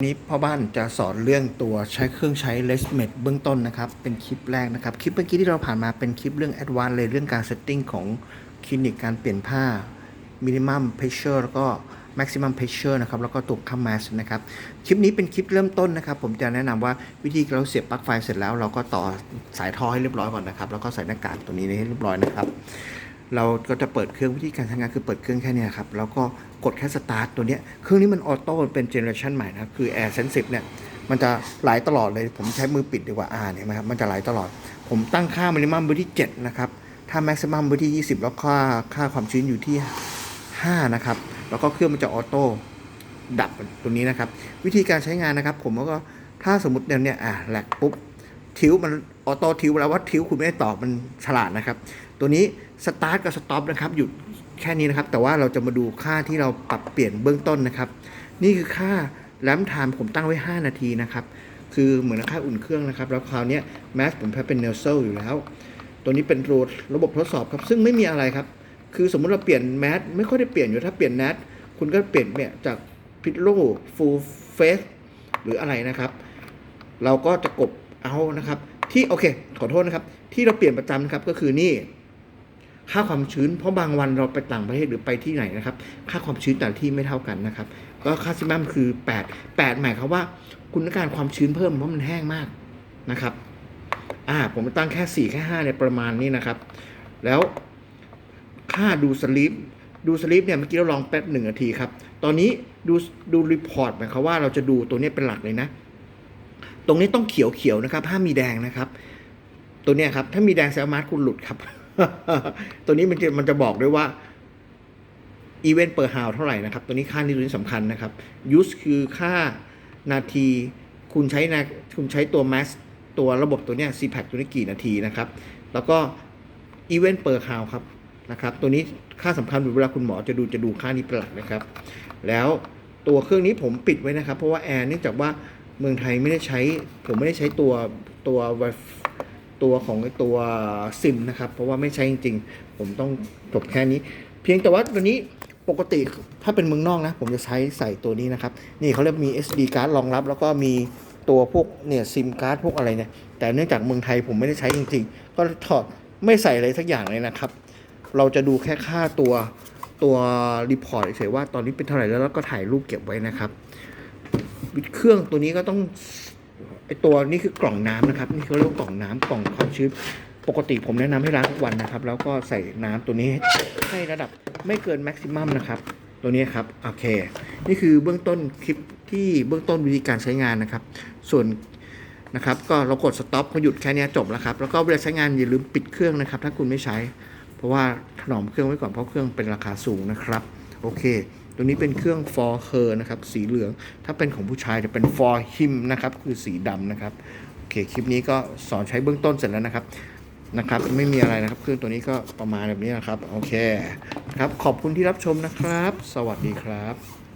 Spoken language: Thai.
วันนี้พ่อบ้านจะสอนเรื่องตัวใช้เครื่องใช้ l e s m e t เบื้องต้นนะครับ เป็นคลิปแรกนะครับ คลิปเมื่อกี้ที่เราผ่านมาเป็นคลิปเรื่อง a d v a n c e เลยเรื่องการ setting ของคลินิกการเปลี่ยนผ้า minimum pressure แล้วก็ maximum pressure นะครับ แล้วก็ตัวค่า mass นะครับ คลิปนี้เป็นคลิปเริ่มต้นนะครับ ผมจะแนะนำว่าวิธีเราเสียบปลั๊กไฟเสร็จแล้ว เราก็ต่อสายท่อให้เรียบร้อยก่อนนะครับ แล้วก็ใส่หน้ากากตัวนี้ให้เรียบร้อยนะครับ เราก็จะเปิดเครื่องวิธีการใช้งานคือเปิดเครื่องแค่เนี้ยครับ แล้วก็กดแค่สตาร์ทตัวเนี้ยเครื่องนี้มันออโต้เป็นเจเนอเรชันใหม่นะครับคือ Air Sensitive เนี่ยมันจะไหลตลอดเลย ผมใช้มือปิดดีกว่าอ่าเนี่ยนะครับมันจะไหลตลอด ผมตั้งค่ามินิมัมไว้ที่ 7 นะครับ ถ้าแม็กซิมัมไว้ที่ 20 แล้วค่าค่าความชื้นอยู่ที่ 5 นะครับ แล้วก็เครื่องมันจะออโต้ดับตัวนี้นะครับ วิธีการใช้งานนะครับ ผมก็ถ้าสมมติเนี่ยอะแหลกปุ๊บ ทิวมันออโต้ทิวแล้วว่าทิวคุณไม่ได้ตอบมันฉลาดนะครับ ตัวนี้สตาร์ทกับสต็อปนะครับหยุดแค่นี้นะครับ แต่ว่าเราจะมาดูค่าที่เราปรับเปลี่ยนเบื้องต้นนะครับ นี่คือค่าแรมไทม์ผมตั้งไว้ 5 นาทีนะครับ คือเหมือนค่าอุ่นเครื่องนะครับ แล้วคราวนี้แมสผมใช้เป็นเนลเซลอยู่แล้ว ตัวนี้เป็นโรดระบบทดสอบครับ ซึ่งไม่มีอะไรครับ คือสมมุติเราเปลี่ยนแมสไม่ค่อยได้เปลี่ยนอยู่ ถ้าเปลี่ยนแมสคุณก็เปลี่ยนเนี่ยจากพิทโลฟูลเฟสหรืออะไรนะครับ เราก็จะกดเอานะครับ ที่โอเค ขอโทษนะครับ ที่เราเปลี่ยนประจำนะครับก็คือนี่ ค่าความชื้นเพราะบางวันเราไปต่างประเทศหรือไปที่ไหนนะครับ ค่าความชื้นแต่ที่ไม่เท่ากันนะครับ ก็ค่าซิมัมคือ 8 8 หมายความว่า คุณต้องการความชื้นเพิ่มเพราะมันแห้งมากนะครับอ่าผมตั้งแค่4แค่5เนี่ยประมาณนี้นะครับ แล้วค่าดูสลิปดูสลิปเนี่ยเมื่อกี้เราลองแป๊บหนึ่งนาทีครับ ตอนนี้ดูดูรีพอร์ตหมายความว่าเราจะดูตัวนี้เป็นหลักเลยนะ ตรงนี้ต้องเขียวเขียวนะครับห้ามมีแดงนะครับ ตัวเนี้ยครับถ้ามีแดงแซลมาร์คุณหลุดครับ ตัวนี้มันจะมันจะบอกด้วยว่าอีเวนต์เปอร์ฮาวเท่าไหร่นะครับ ตัวนี้ค่านี้ตัวนี้สำคัญนะครับยูสคือค่านาที คุณใช้นาคุณใช้ตัวแมสตัวระบบตัวเนี้ย c p a c ตัวนี้กี่นาทีนะครับ แล้วก็อีเวนต์เปอร์ฮาวครับนะครับ ตัวนี้ค่าสำคัญเวลาคุณหมอจะดูจะดูค่านี้เป็นหลักนะครับ แล้วตัวเครื่องนี้ผมปิดไว้นะครับ เพราะว่าแอร์เนื่องจากว่าเมืองไทยไม่ได้ใช้ ผมไม่ได้ใช้ตัวตัว ตัวของตัวซิมนะครับ เพราะว่าไม่ใช้จริงๆ ผมต้องจบแค่นี้ เพียงแต่ว่าตัวนี้ปกติถ้าเป็นเมืองนอกนะ ผมจะใช้ใส่ตัวนี้นะครับ นี่เขาเรียกมี SD card รองรับ แล้วก็มีตัวพวกเนี่ยซิมการ์ดพวกอะไรเนี่ย แต่เนื่องจากเมืองไทยผมไม่ได้ใช้จริงๆ ก็ถอดไม่ใส่อะไรสักอย่างเลยนะครับ เราจะดูแค่ค่าตัวตัวรีพอร์ตเฉยๆว่าตอนนี้เป็นเท่าไหร่แล้วแล้วก็ถ่ายรูปเก็บไว้นะครับวิดเครื่องตัวนี้ก็ต้อง ไอตัวนี้คือกล่องน้ำนะครับ นี่เขาเรียกว่ากล่องน้ำกล่องความชื้นปกติผมแนะนำให้ล้างทุกวันนะครับ แล้วก็ใส่น้ำตัวนี้ให้ระดับไม่เกินแม็กซิมัมนะครับ ตัวนี้ครับโอเค นี่คือเบื้องต้นคลิปที่เบื้องต้นวิธีการใช้งานนะครับ ส่วนนะครับ ก็เรากดสต็อปพอหยุดแค่นี้จบแล้วครับ แล้วก็เวลาใช้งานอย่าลืมปิดเครื่องนะครับ ถ้าคุณไม่ใช้ เพราะว่าถนอมเครื่องไว้ก่อนเพราะเครื่องเป็นราคาสูงนะครับ โอเค ตัวนี้เป็นเครื่อง for her นะครับ สีเหลือง ถ้าเป็นของผู้ชายจะเป็น for him นะครับ คือสีดำนะครับ โอเค คลิปนี้ก็สอนใช้เบื้องต้นเสร็จแล้วนะครับ นะครับ ไม่มีอะไรนะครับ เครื่องตัวนี้ก็ประมาณแบบนี้นะครับ โอเค ครับ ขอบคุณที่รับชมนะครับ สวัสดีครับ